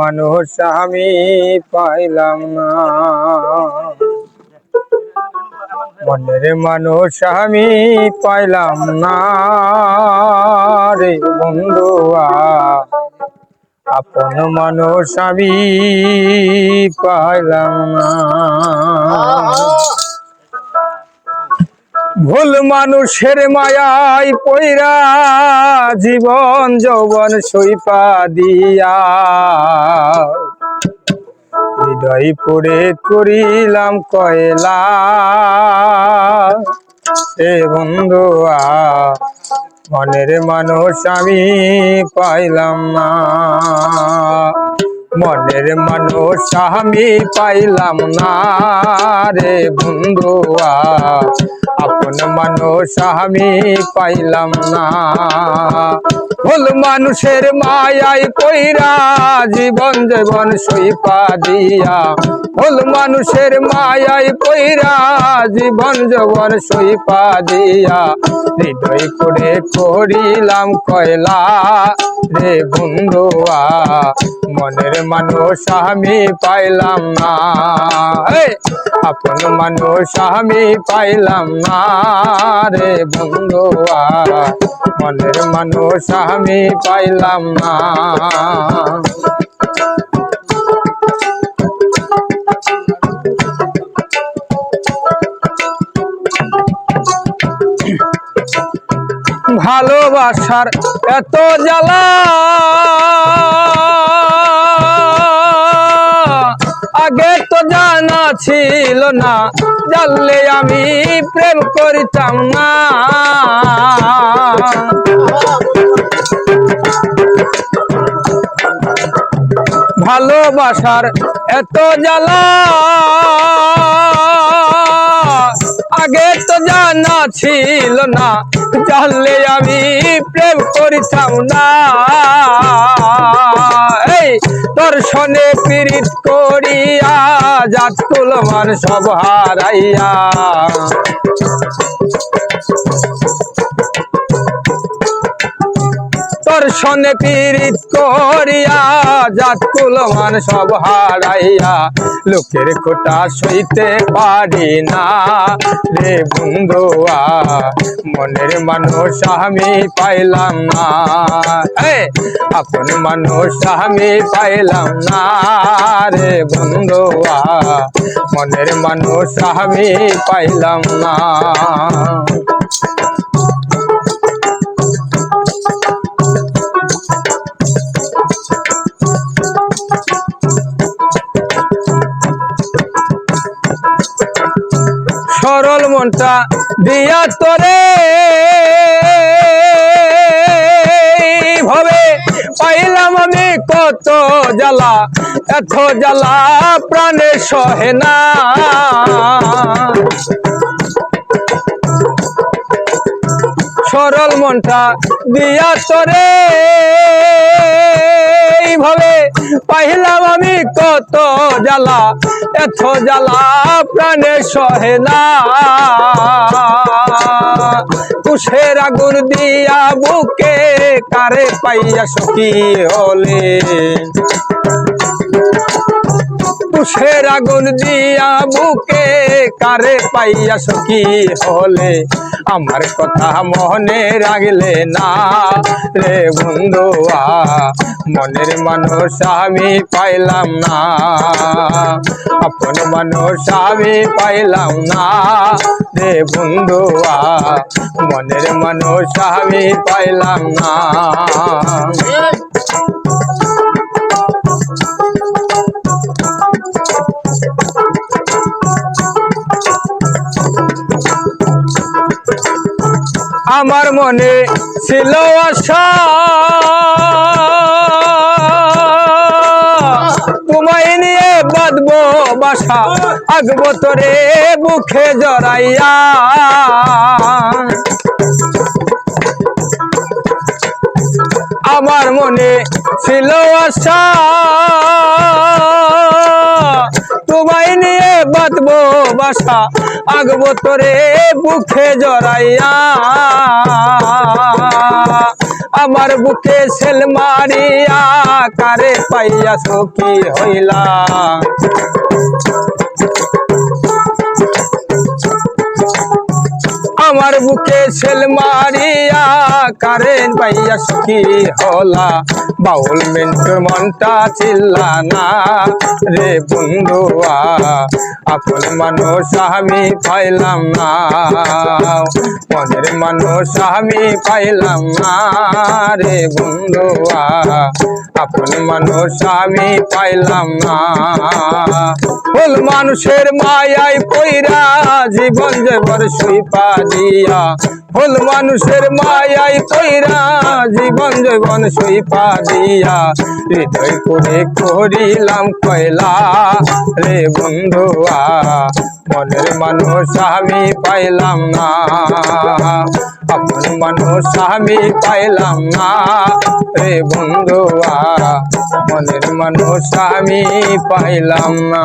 মানুষ, আমি পাইলাম না। মনের মানুষ, আমি পাইলাম না রে বন্ধুয়া আপন মানুষ, আমি পাইলাম না। ভুল মানুষের মায়াই পইরা জীবন যৌবন সইপা দিয়া। হৃদয় পড়ে করিলাম কয়লা। এ বন্ধুয়া মনের মানুষ আমি পাইলাম না। মনের মানুষ আমি পাইলাম না রে বন্ধুয়া আপন মানুষ আমি পাইলাম না। ভুল মানুষের মায়াই কইরা জীবন জীবন সইপা দিয়া। ভুল মানুষের মায়াই কইরা জীবন জীবন সইপা দিয়া। হৃদয় করে করিলাম কয়লা রে বন্ধুয়া মনের মানুষ আমি পাইলাম না। আপন মানুষ আমি পাইলাম না রে বন্ধুয়া মনের মানুষ আমি পাইলাম না। ভালোবাসার এত জ্বালা। ছিল না, জানলে আমি প্রেম করিতাম না। ভালোবাসার এত জ্বালা, আগে তো জানা ছিল না, জানলে আমি প্রেম করিতাম না। দর্শনে পীড়িত করিয়া জাত কুলমান সব হারাইয়া। দর্শনে পীড়িত করিয়া জাত কুলমান সব হারাইয়া। লোকের খোটা সইতে পারি না রে বন্ধুয়া, মনের মানুষ আমি পাইলাম না। আপন মানুষ আমি পাইলাম না রে বন্ধুয়া, মনের মানুষ আমি পাইলাম না। সরল মনটা দিয়া তোরে। ভাবে পাইলাম আমি কত জ্বালা, এত জ্বালা প্রাণে সহে না। সরল মনটা দিয়া তোরে। ভাবে পাইলাম আমি কত জ্বালা, এত জ্বালা, প্রাণে সহে না। কুশের আগুন দিয়া বুকে কারে পাইয়া সখী হলে? কুশের আগুন দিয়া বুকে কারে পাইয়া সখী হলে? আমার কথা মনে রাগলে না রে বন্ধুয়া, মনের মানুষ আমি পাইলাম না। আপন মানুষ আমি পাইলাম না রে বন্ধুয়া, মনের মানুষ আমি পাইলাম না। আমার মনে ছিল আশা। তোমায় নিয়ে বাঁধবো বাসা তোরে বুকে জড়াইয়া। আমার মনে ছিল আশা। আগবো তোরে বুকে জড়াইয়া। আমার বুকে সেল মারিয়া কারে পাইয়া সখী হইলা? আমার বুকে সেল মারিয়া, কারেন পাইয়া সুখী হলা। বাউল মেন্টুর মনটা চিল্লা না রে বন্ধুয়া, আপন মানুষ আমি পাইলাম না। মনের মানুষ আমি পাইলাম না রে বন্ধুয়া, আপন মানুষ আমি পাইলাম না। ফুল মানুষের মায়াই পইরা জীবন যেবর সুইপা দিয়া ফুল মানুষের মায়াই পইরা জীবন জীবন সুইপা দিয়া হৃদয় করে করিলাম কয়লা রে বন্ধুয়া, মনের মানুষ আমি পাইলাম না। আপন মানুষ আমি পাইলাম না রে বন্ধুয়া, মনের মানুষ আমি পাইলাম না।